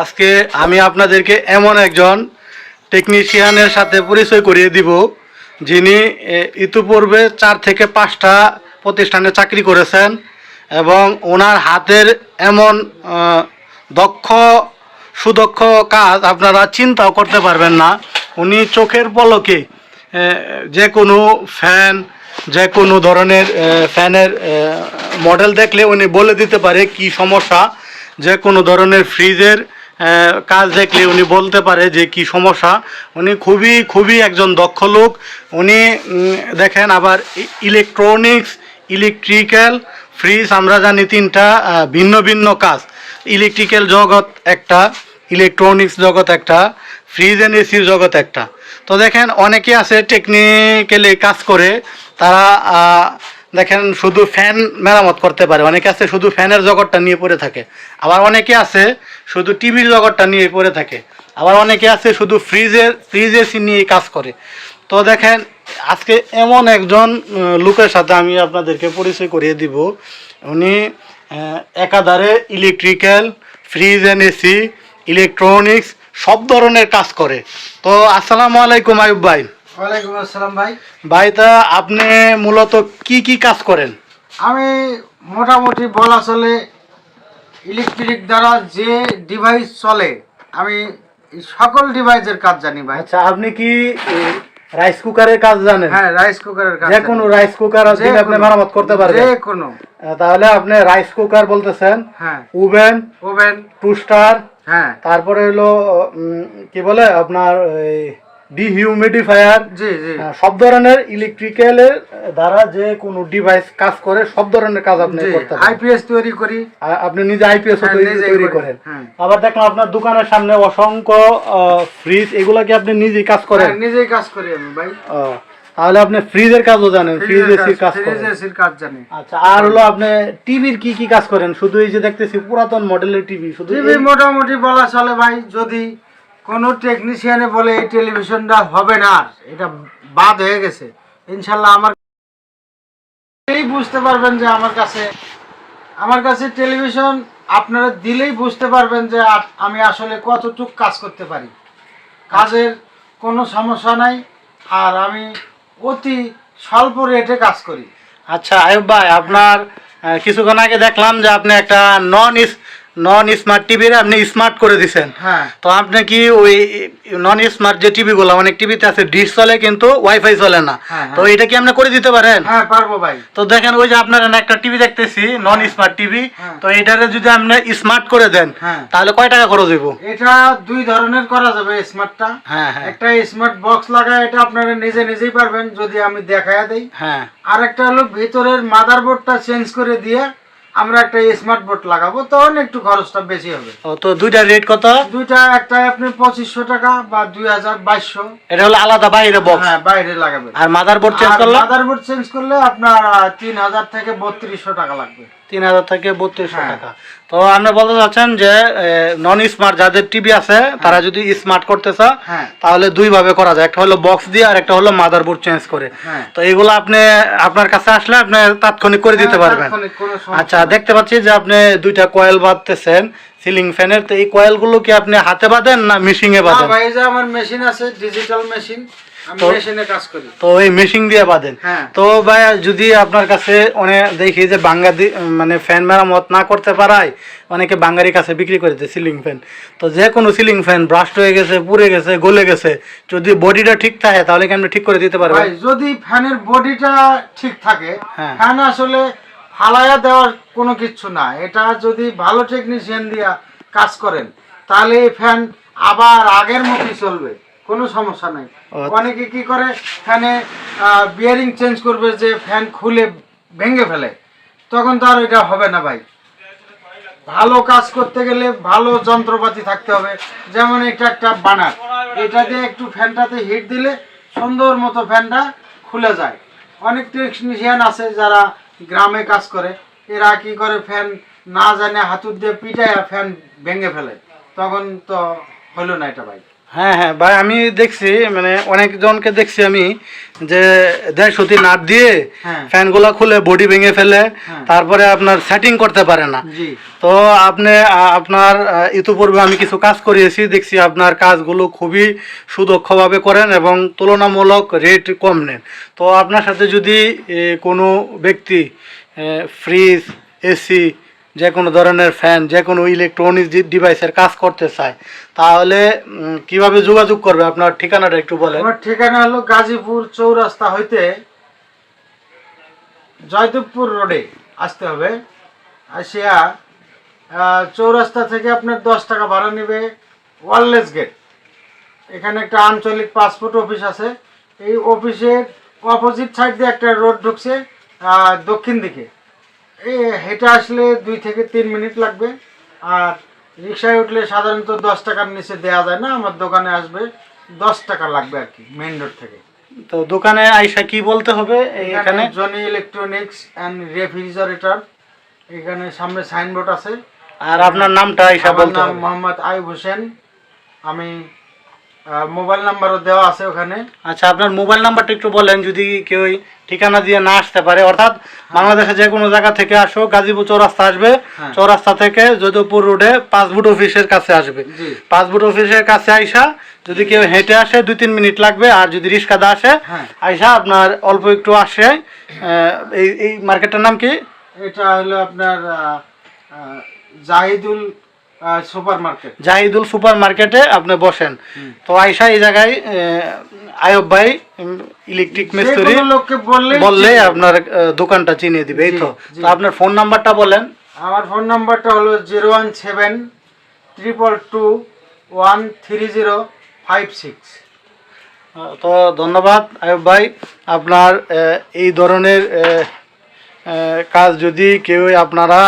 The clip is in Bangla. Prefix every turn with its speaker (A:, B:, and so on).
A: আজকে আমি আপনাদেরকে এমন একজন টেকনিশিয়ানের সাথে পরিচয় করিয়ে দিব, যিনি ইতিপূর্বে চার থেকে পাঁচটা প্রতিষ্ঠানে চাকরি করেছেন এবং ওনার হাতের এমন দক্ষ, সুদক্ষ কাজ আপনারা চিন্তাও করতে পারবেন না। উনি চোখের পলকে যে কোনো ফ্যান যে কোনো ধরনের ফ্যানের মডেল দেখলে উনি বলে দিতে পারে কি সমস্যা, যে কোনো ধরনের ফ্রিজের কাজ দেখলে উনি বলতে পারে যে কি সমস্যা। উনি খুবই খুবই একজন দক্ষ লোক। উনি দেখেন আবার ইলেকট্রনিক্স ইলেকট্রিক্যাল ফ্রিজ আমরা জানি তিনটা ভিন্ন ভিন্ন কাজ। ইলেকট্রিক্যাল জগৎ একটা ইলেকট্রনিক্স জগৎ একটা ফ্রিজ অ্যান্ড এসির জগৎ একটা। তো দেখেন অনেকে আছে টেকনিক্যালি কাজ করে, তারা দেখেন শুধু ফ্যান মেরামত করতে পারে। অনেকে আছে শুধু ফ্যানের জগৎটা নিয়ে পড়ে থাকে। আবার অনেকে আছে শুধু টিভির জগৎটা নিয়ে পড়ে থাকে। আবার অনেকে আছে শুধু ফ্রিজের ফ্রিজ এসি নিয়ে কাজ করে। তো দেখেন আজকে এমন একজন লোকের সাথে আমি আপনাদেরকে পরিচয় করিয়ে দিব। উনি একাধারে electrical fridge and AC electronics সব ধরনের কাজ করে। তো আসসালামু আলাইকুম আয়ুব ভাই।
B: ওয়ালাইকুম আসসালাম ভাই।
A: ভাই তা আপনি মূলত কি কি কাজ করেন?
B: আমি মোটামুটি বলা চলে ইলেকট্রিক দ্বারা যে ডিভাইস চলে আমি সকল ডিভাইসের কাজ জানি ভাই।
A: আচ্ছা আপনি কি রাইস কুকারের কাজ জানেন?
B: হ্যাঁ রাইস কুকারের কাজ
A: যে। কোনো রাইস কুকার আছে আপনি মেরামত করতে পারবেন।
B: যে কোনো।
A: তাহলে আপনি রাইস কুকার বলতেছেন
B: হ্যাঁ।
A: ওভেন
B: ওভেন
A: টুস্টার
B: হ্যাঁ।
A: তারপরে হলো কি বলে আপনার ডিহিউমিডিফায়ার
B: জি জি।
A: সব ধরনের ইলেকট্রিক্যালের দ্বারা যে কোনো ডিভাইস কাজ করে সব ধরনের কাজ আপনি করতে পারেন।
B: আইপিএস তৈরি করি।
A: আপনি নিজে আইপিএস
B: হ্যাঁ,
A: তৈরি। করেন।
B: হ্যাঁ।
A: আবার দেখলাম আপনার দোকানের সামনে অসংখ্য ফ্রিজ এগুলা কি আপনি নিজেই কাজ করেন?
B: হ্যাঁ, নিজেই কাজ করি আমি ভাই।
A: তাহলে আপনি ফ্রিজের কাজও জানেন ফ্রিজ এসির কাজ করেন।
B: এসির কাজ জানি।
A: আচ্ছা আর হলো আপনি টিভির কি কি কাজ করেন? শুধু এই যে দেখতেছি পুরাতন মডেলের টিভি শুধু
B: টিভি মোটামুটি বলা চলে ভাই যদি কোনো টেকনিশিয়ানে বলে এই টেলিভিশনটা হবে না আর, এটা বাদ হয়ে গেছে। ইনশাল্লাহ আমার এই বুঝতে পারবেন যে আমার কাছে আমার কাছে টেলিভিশন আপনারা দিলেই বুঝতে পারবেন যে আমি আসলে কতটুক কাজ করতে পারি। কাজের কোনো সমস্যা নাই, আর আমি অতি স্বল্প রেটে কাজ করি।
A: আচ্ছা আয়ুব ভাই, আপনার কিছুক্ষণ আগে দেখলাম যে আপনি একটা নন নন স্মার্ট টিভির আপনি স্মার্ট করে দিছেন।
B: হ্যাঁ।
A: তো আপনি কি ওই নন স্মার্ট যে টিভি গুলো অনেক টিভিতে আছে ডিশ চলে কিন্তু ওয়াইফাই চলে না।
B: হ্যাঁ,
A: তো এটা কি আপনি করে দিতে পারেন?
B: হ্যাঁ পারব ভাই।
A: তো দেখেন ওই যে আপনার একটা টিভি দেখতেছি নন স্মার্ট টিভি
B: হ্যাঁ।
A: তো এটারে যদি আপনি স্মার্ট করে দেন
B: হ্যাঁ।
A: তাহলে কয় টাকা খরচ হইব?
B: এটা দুই ধরনের করা যাবে স্মার্টটা
A: হ্যাঁ হ্যাঁ।
B: একটা স্মার্ট বক্স লাগায় এটা আপনারা নিজে নিজেই পারবেন যদি আমি দেখায় দেই।
A: হ্যাঁ।
B: আর একটা হলো ভিতরের মাদারবোর্ডটা চেঞ্জ করে দিয়ে আমরা একটা স্মার্ট বোর্ড লাগাবো তখন একটু খরচটা বেশি হবে।
A: ও, তো দুইটা রেট কত?
B: দুইটা একটা আপনি পঁচিশশো টাকা বা দুই হাজার বাইশশো।
A: এটা হলো আলাদা বাইরে বক্স
B: হ্যাঁ বাইরে লাগাবে।
A: আর মাদারবোর্ড চেঞ্জ করলে?
B: মাদারবোর্ড চেঞ্জ করলে আপনার তিন হাজার থেকে বত্রিশশো টাকা লাগবে।
A: তিন হাজার থেকে বত্রিশশো
B: হ্যাঁ।
A: টাকা। তো আপনি বলতে চাচ্ছেন যে নন স্মার্ট যাদের টিভি আছে তারা যদি স্মার্ট করতে চায়
B: হ্যাঁ।
A: তাহলে দুই ভাবে করা যায়। একটা হলো বক্স দিয়ে আর একটা হলো মাদারবোর্ড চেঞ্জ করে।
B: হ্যাঁ।
A: তো এগুলো আপনি আপনার কাছে আসলে আপনি তাৎক্ষণিক করে দিতে
B: হ্যাঁ,
A: পারবেন। আচ্ছা দেখতে পাচ্ছি যে আপনি দুইটা কয়েল বাঁধতেছেন সিলিং ফ্যানের তো এই কয়েলগুলো কি আপনি হাতে বাঁধেন না মেশিনে বাঁধেন?
B: ভাই এই যে আমার মেশিন আছে ডিজিটাল মেশিন
A: তো-
B: মেশিনে কাজ করি।
A: তো এই মেশিন দিয়ে বাঁধেন
B: হ্যাঁ।
A: তো ভাই যদি আপনার কাছে অনেক দেখি যে বাঙ্গা মানে ফ্যান মেরামত না করতে পারায় অনেকে বাঙ্গারির কাছে বিক্রি করে দেয় সিলিং ফ্যান। তো যে কোনো সিলিং ফ্যান ব্রাস্ট হয়ে গেছে পুড়ে গেছে গলে গেছে যদি বডিটা ঠিক থাকে তাহলে কি আপনি ঠিক করে দিতে পারবেন?
B: ভাই যদি ফ্যানের বডিটা ঠিক থাকে
A: হ্যাঁ।
B: ফ্যান আসলে ফালায়া দেওয়ার কোনো কিচ্ছু না। এটা যদি ভালো টেকনিশিয়ান দিয়া কাজ করেন তাহলে এই ফ্যান আবার আগের মতোই চলবে। কোনো সমস্যা নাই। অনেকে কি করে? ফ্যানে বিয়ারিং চেঞ্জ করবে যে ফ্যান খুলে ভেঙে ফেলে। তখন তো আর এটা হবে না ভাই। ভালো কাজ করতে গেলে ভালো যন্ত্রপাতি থাকতে হবে। যেমন এটা একটা বানার। এটা দিয়ে একটু ফ্যানটাতে হিট দিলে সুন্দর মতো ফ্যানটা খুলে যায়। অনেক টেকনিশিয়ান আছে যারা গ্রামে কাজ করে। এরা কি করে? ফ্যান না জানে হাতুর দিয়ে পিটায় ফ্যান ভেঙে ফেলে। তখন তো হলো না এটা ভাই।
A: হ্যাঁ হ্যাঁ ভাই আমি দেখছি মানে অনেকজনকে দেখছি আমি যে দেড় সুতি নাট দিয়ে
B: হ্যাঁ।
A: ফ্যানগুলো খুলে বডি ভেঙে ফেলে
B: হ্যাঁ।
A: তারপরে আপনার সেটিং করতে পারে না তো আপনি আপনার ইতিপূর্বে আমি কিছু কাজ করিয়েছি দেখছি আপনার কাজগুলো খুবই সুদক্ষভাবে করেন এবং তুলনামূলক রেট কম নেন তো আপনার সাথে যদি কোনো ব্যক্তি ফ্রিজ এসি যে কোনো ধরনের ফ্যান যে কোনো ইলেকট্রনিক্স ডিভাইসের কাজ করতে চায়, তাহলে কীভাবে যোগাযোগ করবে? আপনার ঠিকানাটা একটু বলেন।
B: আমার ঠিকানা হলো গাজীপুর চৌরাস্তা হইতে জয়দেবপুর রোডে আসতে হবে। আসিয়া চৌরাস্তা থেকে আপনার দশ টাকা ভাড়া নেবে ওয়ারলেস গেট এখানে একটা আঞ্চলিক পাসপোর্ট অফিস আছে। এই অফিসের অপোজিট সাইড দিয়ে একটা রোড ঢুকছে দক্ষিণ দিকে। হেঁটে আসলে দুই থেকে তিন মিনিট লাগবে। আর রিক্সায় উঠলে সাধারণত দশ টাকার নিচে দেওয়া যায় না আমার দোকানে আসবে দশ টাকা লাগবে আর কি মেইন রোড থেকে।
A: তো দোকানে আইসা কি বলতে হবে
B: এখানে জনি ইলেকট্রনিক্স অ্যান্ড রেফ্রিজারেটর এখানে সামনে সাইনবোর্ড আছে।
A: আর আপনার নামটা আইসা বলতে
B: নাম
A: হবে।
B: মোহাম্মদ আইব হোসেন। আমি মোবাইল নাম্বারও দেওয়া আছে ওখানে।
A: আচ্ছা আপনার মোবাইল নাম্বারটা একটু বলেন যদি কেউ ঠিকানা দিয়ে না আসতে পারে। অর্থাৎ বাংলাদেশে যে কোনো জায়গা থেকে আসো গাজীপুর চৌরাস্তা আসবে।
B: হ্যাঁ।
A: চৌরাস্তা থেকে যদুপুর রোডে পাসপোর্ট অফিসের কাছে আসবে। পাসপোর্ট অফিসের কাছে আইসা যদি কেউ হেঁটে আসে দুই তিন মিনিট লাগবে। আর যদি রিক্সাদা আসে
B: হ্যাঁ।
A: আইসা আপনার অল্প একটু আসে। এই এই মার্কেটটার নাম কি?
B: এটা হলো আপনার জাহিদুল
A: জাহিদুল সুপার মার্কেটে আপনি বসেন। তো আইসা এই জায়গায় আয়ব ভাই ইলেকট্রিক মিস্ত্রি
B: বললে
A: বললে আপনার দোকানটা চিনিয়ে দিবে এই তো। আপনার ফোন নাম্বারটা বলেন।
B: আমার ফোন নাম্বারটা হলো zero one seven triple two one three zero five six.
A: তো ধন্যবাদ আয়ুব ভাই। আপনার এই ধরনের কাজ যদি কেউ আপনারা